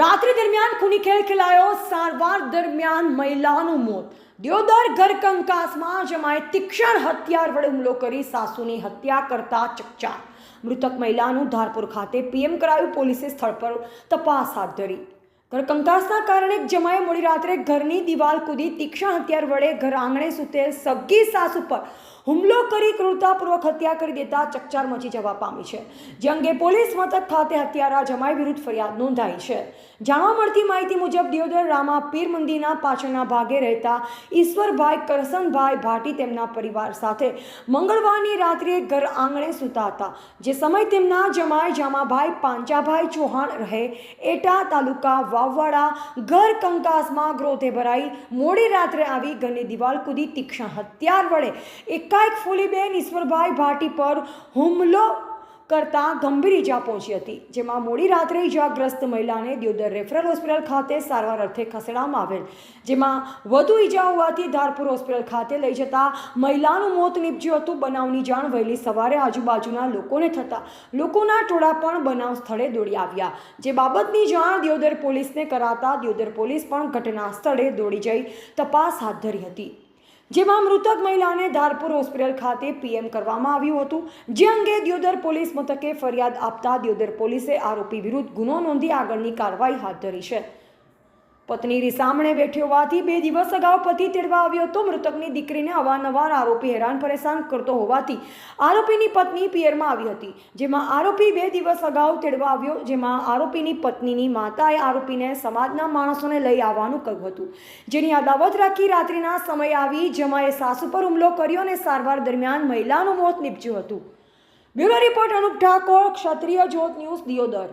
રાત્રિ દરમિયાન ખૂની ખેલ ખેલાયો. સારવાર દરમિયાન મહિલાનું મોત. દિયોદર ઘર કંકાસમાં જમાએ તીક્ષણ હથિયાર વડે હુમલો કરી સાસુની હત્યા કરતા ચકચાર. મૃતક મહિલાનું ધારપુર ખાતે પીએમ કરાયું પોલીસે સ્થળ પર તપાસ હાથ ધરી. ઘર કંકાસના કારણે જમાએ મોડી રાત્રે ઘરની દિવાલ કૂદી તીક્ષ્ણ હથિયાર વડે ઘર આંગણે સૂતેલ સગી સાસ ઉપર હુમલો કરી ક્રૂરતાપૂર્વક હત્યા કરી દેતા ચકચાર મચી જવા પામી છે. જે અંગે પોલીસ મથક ખાતે હત્યારા જમાઈ વિરુદ્ધ ફરિયાદ નોંધાઈ છે. જાણવા મળતી માહિતી મુજબ દિયોદર રામા પીર મંદિરના પાછળના ભાગે રહેતા ઈશ્વરભાઈ કરસનભાઈ ભાટી તેમના પરિવાર સાથે મંગળવારની રાત્રે ઘર આંગણે સૂતા હતા, જે સમય તેમના જમાઈ જામાભાઈ પાંચાભાઈ ચૌહાણ રહે એટા તાલુકા વાવવાડા ઘર કંકાસમાં ગ્રોથે ભરાઈ, મોડી રાત્રે આવી ઘરની દિવાલ કૂદી તીક્ષ્ણ હથિયાર વડે. એકાએક ફૂલીબેન ઈશ્વરભાઈ ભાટી પર હુમલો કરતા ગંભીર ઈજા પહોંચી હતી, જેમાં મોડી રાત્રે ઈજાગ્રસ્ત મહિલાને દિયોદર રેફરલ હોસ્પિટલ ખાતે સારવાર અર્થે ખસેડવામાં આવેલ, જેમાં વધુ ઈજા હોવાથી ધારપુર હોસ્પિટલ ખાતે લઈ જતા મહિલાનું મોત નીપજ્યું હતું. બનાવની જાણ વહેલી સવારે આજુબાજુના લોકોને થતાં લોકોના ટોળા પણ બનાવ સ્થળે દોડી આવ્યા. જે બાબતની જાણ દિયોદર પોલીસને કરાતા દિયોદર પોલીસ પણ ઘટના સ્થળે દોડી જઈ તપાસ હાથ ધરી હતી. જેમાં મૃતક મહિલાને ધારપુર હોસ્પિટલ ખાતે પીએમ કરવામાં આવ્યું હતું. જે અંગે દિયોદર પોલીસ મથકે ફરિયાદ આપતા દિયોદર પોલીસે આરોપી વિરુદ્ધ ગુનો નોંધી આગળની કાર્યવાહી હાથ ધરી છે. પત્ની રિસામણે બેઠી હોવાથી બે દિવસ અગાઉ પતિ તેડવા આવ્યો હતો. મૃતકની દીકરીને અવારનવાર આરોપી હેરાન પરેશાન કરતો હોવાથી આરોપીની પત્ની પિયરમાં આવી હતી. જેમાં આરોપી બે દિવસ અગાઉ તેડવા આવ્યો. જેમાં આરોપીની પત્નીની માતાએ આરોપીને સમાજના માણસોને લઈ આવવાનું કહ્યું હતું. જેની અદાવત રાખી રાત્રિના સમયે આવી જમાએ સાસુ પર હુમલો કર્યો અને સારવાર દરમિયાન મહિલાનું મોત નીપજ્યું હતું. Bureau report Anup Thakor, Kshatriya Jyot news Deodar.